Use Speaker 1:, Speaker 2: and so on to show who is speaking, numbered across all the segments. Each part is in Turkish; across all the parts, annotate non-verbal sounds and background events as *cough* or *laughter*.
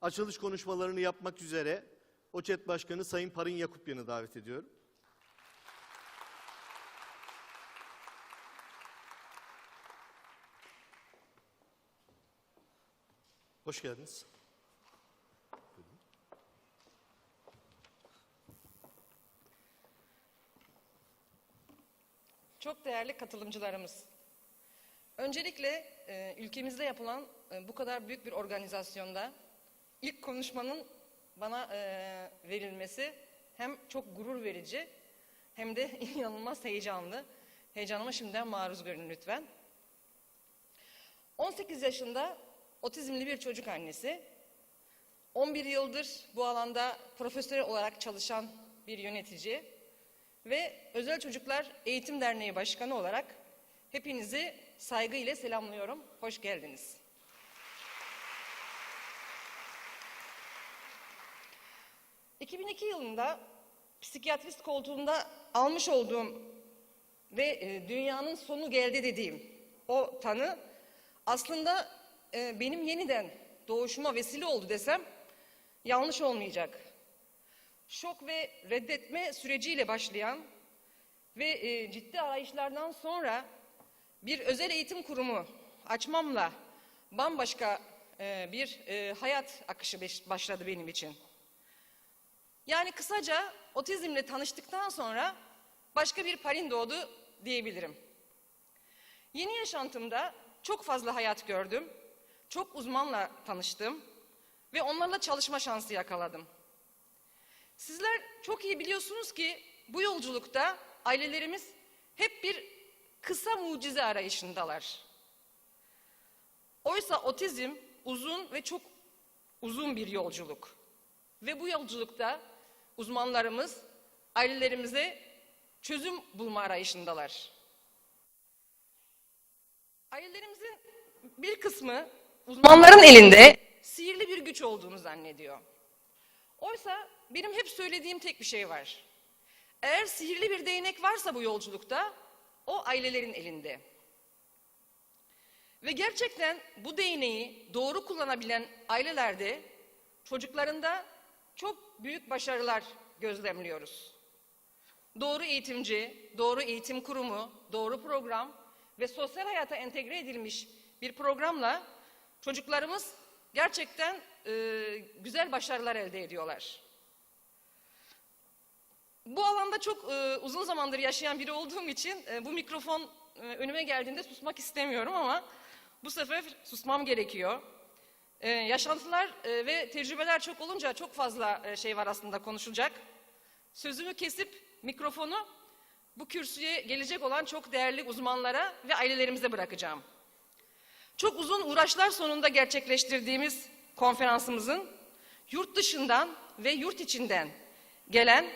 Speaker 1: açılış konuşmalarını yapmak üzere OÇED Başkanı Sayın Parin Yakupyan'ı davet ediyorum. Hoş geldiniz.
Speaker 2: Çok değerli katılımcılarımız. Öncelikle e, ülkemizde yapılan e, bu kadar büyük bir organizasyonda ilk konuşmanın bana e, verilmesi hem çok gurur verici hem de *laughs* inanılmaz heyecanlı. Heyecanıma şimdiden maruz görün lütfen. 18 yaşında otizmli bir çocuk annesi. 11 yıldır bu alanda profesyonel olarak çalışan bir yönetici ve Özel Çocuklar Eğitim Derneği Başkanı olarak hepinizi saygıyla selamlıyorum. Hoş geldiniz. ...2002 yılında psikiyatrist koltuğunda almış olduğum ve e, dünyanın sonu geldi dediğim o tanı aslında e, benim yeniden doğuşuma vesile oldu desem yanlış olmayacak. Şok ve reddetme süreciyle başlayan ve e, ciddi arayışlardan sonra bir özel eğitim kurumu açmamla bambaşka bir hayat akışı başladı benim için. Yani kısaca otizmle tanıştıktan sonra başka bir Parin doğdu diyebilirim. Yeni yaşantımda çok fazla hayat gördüm. Çok uzmanla tanıştım ve onlarla çalışma şansı yakaladım. Sizler çok iyi biliyorsunuz ki bu yolculukta ailelerimiz hep bir kısa mucize arayışındalar. Oysa otizm uzun ve çok uzun bir yolculuk. Ve bu yolculukta uzmanlarımız ailelerimize çözüm bulma arayışındalar. Ailelerimizin bir kısmı uzmanların elinde sihirli bir güç olduğunu zannediyor. Oysa benim hep söylediğim tek bir şey var. Eğer sihirli bir değnek varsa bu yolculukta o ailelerin elinde. Ve gerçekten bu değneği doğru kullanabilen ailelerde çocuklarında çok büyük başarılar gözlemliyoruz. Doğru eğitimci, doğru eğitim kurumu, doğru program ve sosyal hayata entegre edilmiş bir programla çocuklarımız gerçekten e, güzel başarılar elde ediyorlar. Bu alanda çok e, uzun zamandır yaşayan biri olduğum için e, bu mikrofon e, önüme geldiğinde susmak istemiyorum ama bu sefer susmam gerekiyor. E, yaşantılar e, ve tecrübeler çok olunca çok fazla e, şey var aslında konuşulacak. Sözümü kesip mikrofonu bu kürsüye gelecek olan çok değerli uzmanlara ve ailelerimize bırakacağım. Çok uzun uğraşlar sonunda gerçekleştirdiğimiz konferansımızın yurt dışından ve yurt içinden gelen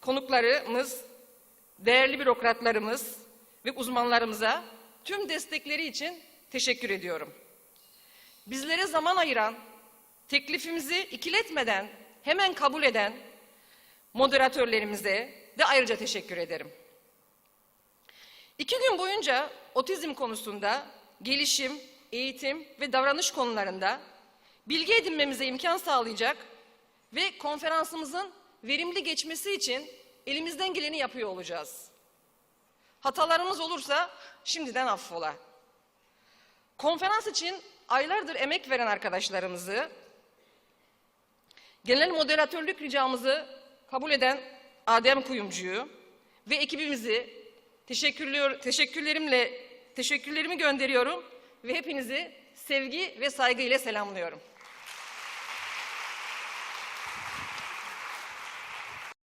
Speaker 2: konuklarımız, değerli bürokratlarımız ve uzmanlarımıza tüm destekleri için teşekkür ediyorum. Bizlere zaman ayıran, teklifimizi ikiletmeden hemen kabul eden moderatörlerimize de ayrıca teşekkür ederim. İki gün boyunca otizm konusunda gelişim, eğitim ve davranış konularında bilgi edinmemize imkan sağlayacak ve konferansımızın verimli geçmesi için elimizden geleni yapıyor olacağız. Hatalarımız olursa şimdiden affola. Konferans için aylardır emek veren arkadaşlarımızı, genel moderatörlük ricamızı kabul eden Adem Kuyumcu'yu ve ekibimizi teşekkürlerimle teşekkürlerimi gönderiyorum ve hepinizi sevgi ve saygıyla selamlıyorum.